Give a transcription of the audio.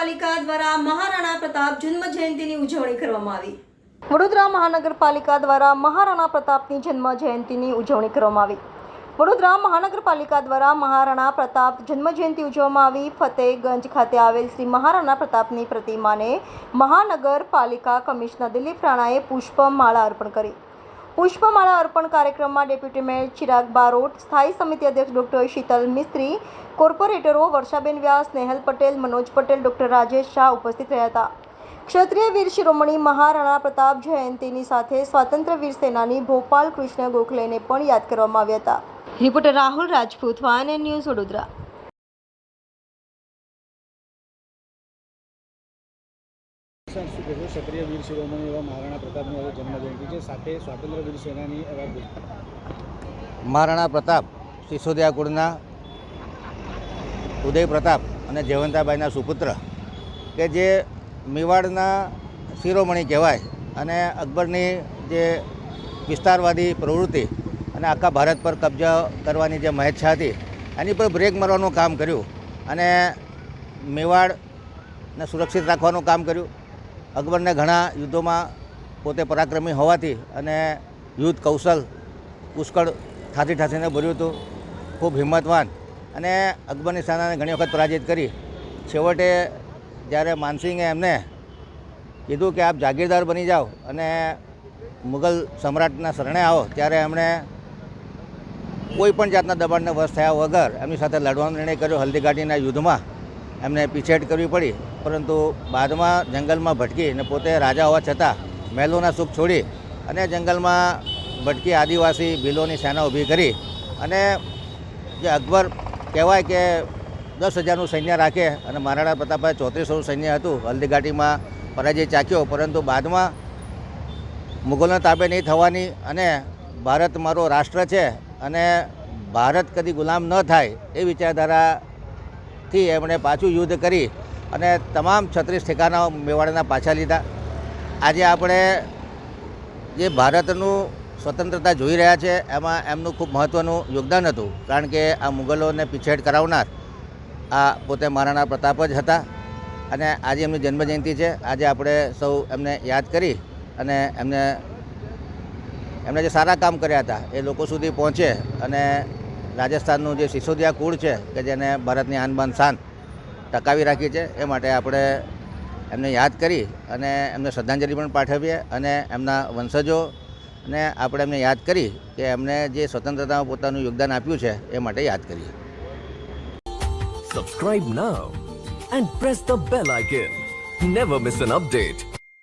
મહાનગરપાલિકા દ્વારા મહારાણા પ્રતાપ જન્મ જયંતિની ઉજવણી કરવામાં આવી. વડોદરા મહાનગરપાલિકા દ્વારા મહારાણા પ્રતાપની જન્મ જયંતિની ઉજવણી કરવામાં આવી. વડોદરા મહાનગરપાલિકા દ્વારા મહારાણા પ્રતાપ જન્મ જયંતિ ઉજવવામાં આવી. ફતેહગંજ ખાતે આવેલ શ્રી મહારાણા પ્રતાપની પ્રતિમાને મહાનગરપાલિકા કમિશનર દિલીપ રાણાએ પુષ્પમાળા અર્પણ કરી. પુષ્પમાળા અર્પણ કાર્યક્રમમાં ડેપ્યુટી મેયર ચિરાગ બારોટ, સ્થાયી સમિતિ અધ્યક્ષ ડોક્ટર શીતલ મિસ્ત્રી, કોર્પોરેટરો વર્ષાબેન વ્યાસ નેહલ પટેલ, મનોજ પટેલ, ડોક્ટર રાજેશ શાહ ઉપસ્થિત રહ્યા હતા. ક્ષત્રિય વીર શિરોમણી મહારાણા પ્રતાપ જયંતિની સાથે સ્વાતંત્ર્ય વીર સેનાની ભોપાલ કૃષ્ણ ગોખલેને પણ યાદ કરવામાં આવ્યા હતા. રિપોર્ટર રાહુલ રાજપૂત, વાયન ન્યૂઝ વડોદરા. ક્ષત્રિય વીર શિરોમણી એવા મહારાણા પ્રતાપની હવે જન્મજયંતિ છે. સાથે સ્વાતંત્ર્ય વીર સેનાની એવા મહારાણા પ્રતાપ, સિસોદિયા કુળના ઉદય પ્રતાપ અને જયવંતાબાઈના સુપુત્ર, કે જે મેવાડના શિરોમણી કહેવાય અને અકબરની જે વિસ્તારવાદી પ્રવૃત્તિ અને આખા ભારત પર કબજા કરવાની જે મહેચ્છા હતી, એની પર બ્રેક મારવાનું કામ કર્યું અને મેવાડને સુરક્ષિત રાખવાનું કામ કર્યું. અકબરને ઘણા યુદ્ધોમાં પોતે પરાક્રમી હોવાથી અને યુદ્ધ કૌશલ પુષ્કળ ઠાથી ઠાથીને ભર્યું હતું. ખૂબ હિંમતવાન અને અકબરની સેનાને ઘણી વખત પરાજિત કરી. છેવટે જ્યારે માનસિંગે એમને કીધું કે આપ જાગીરદાર બની જાઓ અને મુગલ સમ્રાટના શરણે આવો, ત્યારે એમણે કોઈ પણ જાતના દબાણને વશ થયા વગર એમની સાથે લડવાનો નિર્ણય કર્યો. હલ્દીઘાટીના યુદ્ધમાં એમને પીછેટ કરવી પડી, પરંતુ બાદમાં જંગલમાં ભટકી અને પોતે રાજા હોવા છતાં મહેલોના સુખ છોડી અને જંગલમાં ભટકી આદિવાસી ભીલોની સેના ઊભી કરી અને જે અકબર કહેવાય કે દસ હજારનું સૈન્ય રાખે અને મહારાણા પ્રતાપે ચોત્રીસોનું સૈન્ય હતું હલ્દીઘાટીમાં પરાજય ચાખ્યો પરંતુ બાદમાં મુગલોના તાબે નહીં થવાની અને ભારત મારો રાષ્ટ્ર છે અને ભારત કદી ગુલામ ન થાય એ વિચારધારાથી એમણે પાછું યુદ્ધ કરી અને તમામ છત્રીસ ઠેકાના મેવાડના પાછા લીધા. આજે આપણે જે ભારતનું સ્વતંત્રતા જોઈ રહ્યા છે, એમાં એમનું ખૂબ મહત્ત્વનું યોગદાન હતું, કારણ કે આ મુગલોને પીછેડ કરાવનાર આ પોતે મહારાણા પ્રતાપ જ હતા. અને આજે એમની જન્મજયંતિ છે. આજે આપણે સૌ એમને યાદ કરી અને એમને એમણે જે સારા કામ કર્યા હતા, એ લોકો સુધી પહોંચે અને રાજસ્થાનનું જે સિસોદિયા કુળ છે, કે જેને ભારતની આનબાન શાન ટકાવી રાખી છે, એ માટે આપણે એમને યાદ કરી અને એમને શ્રદ્ધાંજલિ પણ પાઠવીએ અને એમના વંશજો ને આપણે એમને યાદ કરી કે એમને જે સ્વતંત્રતામાં પોતાનું યોગદાન આપ્યું છે, એ માટે યાદ કરીએ subscribe now and press the bell icon never miss an update.